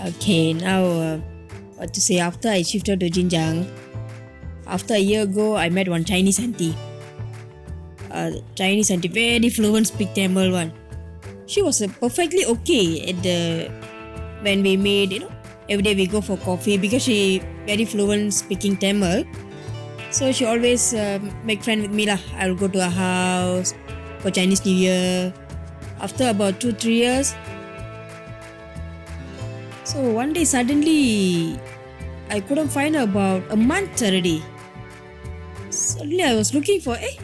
Okay, now uh, what to say? After I shifted to Jinjiang, after a year ago, I met one Chinese auntie. Uh, Chinese auntie, very fluent, speak Tamil one. She was uh, perfectly okay at the when we made, you know, every day we go for coffee because she very fluent speaking Tamil. So she always uh, make friend with me lah. I'll go to her house for Chinese New Year. After about two three years, so one day suddenly I couldn't find her about a month already. Suddenly I was looking for eh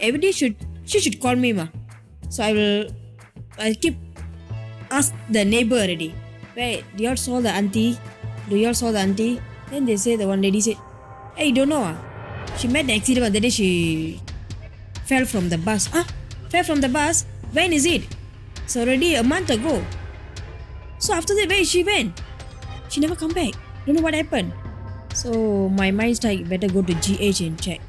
every day should she should call me ma. So I will I keep ask the neighbor already. Wait, do you all saw the auntie? Do you all saw the auntie? Then they say the one lady said, Hey, you don't know ah? She met the accident one the day she fell from the bus. Ah, fell from the bus? When is it? It's already a month ago. So after that, where she went? She never come back. Don't know what happened. So my mind's like better go to GH and check.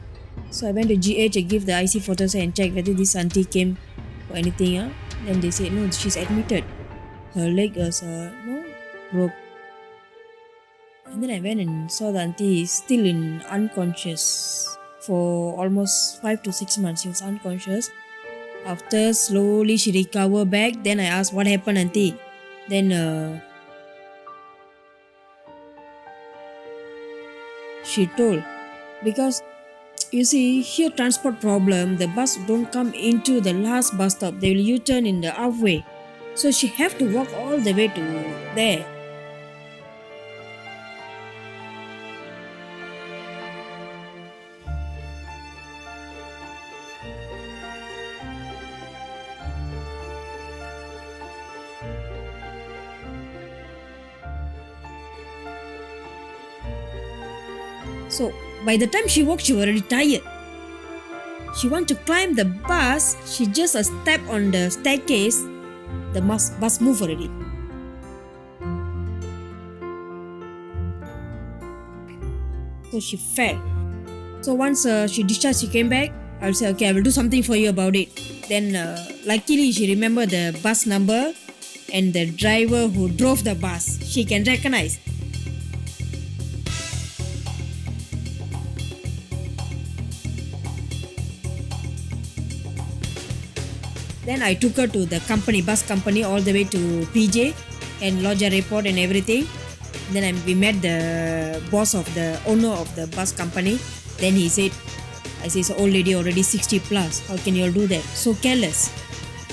So I went to GH and give the IC photos and check whether this auntie came or anything. Huh? Then they said no, she's admitted. Her leg was uh, no broke. And then I went and saw the auntie still in unconscious for almost five to six months. She was unconscious. After slowly she recovered back, then I asked what happened, auntie. Then uh, she told because you see here transport problem the bus don't come into the last bus stop. They will u-turn in the halfway. So she have to walk all the way to there So by the time she walked, she was already tired. She want to climb the bus. She just a step on the staircase. The bus bus move already. So she fell. So once uh, she discharged, she came back. I'll say, okay, I will do something for you about it. Then uh, luckily she remember the bus number and the driver who drove the bus. She can recognize. Then I took her to the company, bus company, all the way to PJ and lodge a report and everything. Then I, we met the boss of the owner of the bus company. Then he said, I said, old lady already 60 plus. How can you all do that? So careless.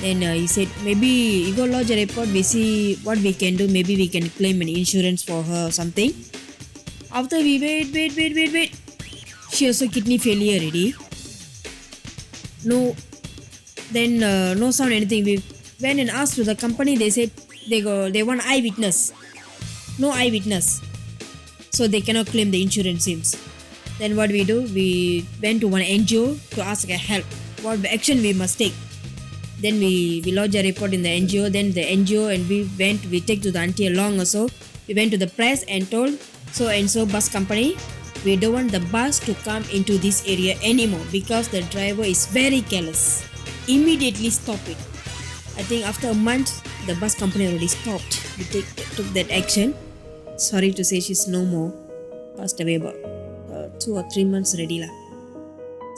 Then uh, he said, maybe you go lodge a report, we see what we can do. Maybe we can claim an insurance for her or something. After we wait, wait, wait, wait, wait. She also has a kidney failure already. No then uh, no sound anything. We went and asked to the company. They said they go they want eyewitness. No eyewitness. So they cannot claim the insurance seems. Then what we do? We went to one ngo to ask a help. What action we must take. Then we we lodge a report in the ngo then the ngo and we went we take to the auntie along also. We went to the press and told so and so bus company we don't want the bus to come into this area anymore because the driver is very careless immediately stop it. I think after a month, the bus company already stopped. We take, took that action. Sorry to say, she's no more. Passed away about uh, two or three months already. lah.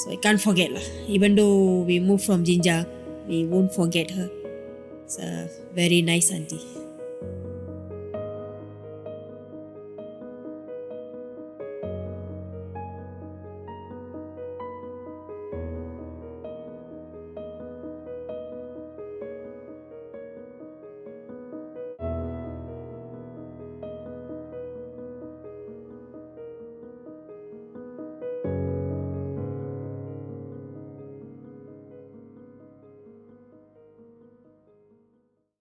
So I can't forget. lah. Even though we moved from Jinja, we won't forget her. It's a very nice auntie.